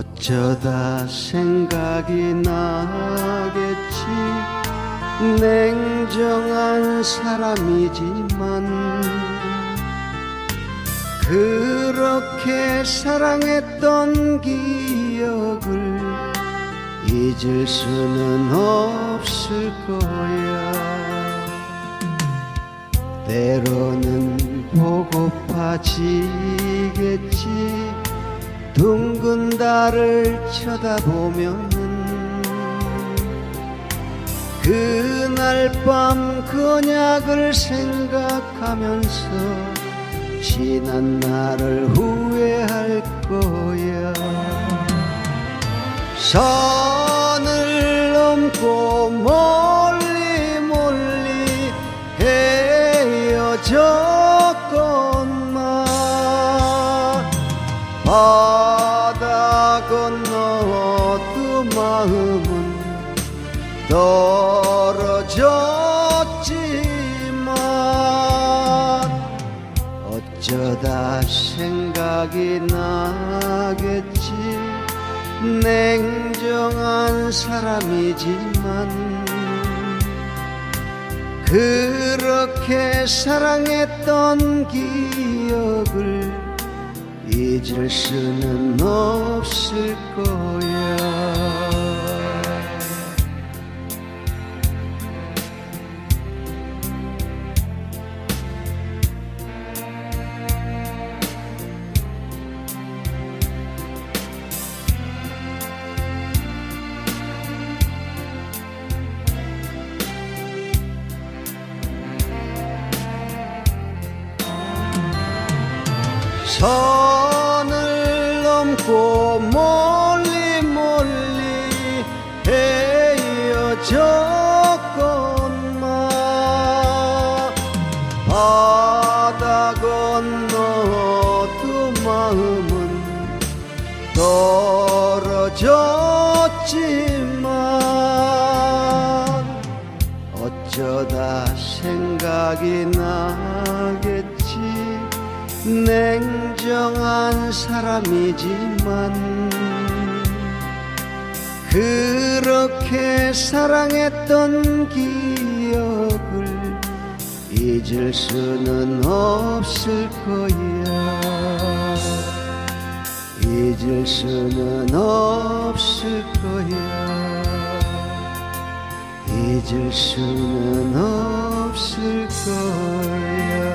어쩌다 생각이 나겠지. 냉정한 사람이지만 그렇게 사랑했던 기억을 잊을 수는 없을 거야. 때로는 보고파지겠지 둥근 달을 쳐다보면은 그날 밤 그녀를 생각하면서 지난 날을 후회할 거야. 산을 넘고 멀 떨어졌지만 어쩌다 생각이 나겠지. 냉정한 사람이지만 그렇게 사랑했던 기억을 잊을 수는 없을 거야 산을 넘고 멀리 멀리 헤어졌건만 바다 건너 두 마음은 떨어졌지만 어쩌다 생각이 나겠지 냉정한 사람이지만 그렇게 사랑했던 기억을 잊을 수는 없을 거야. 잊을 수는 없을 거야. 잊을 수는 없을 거야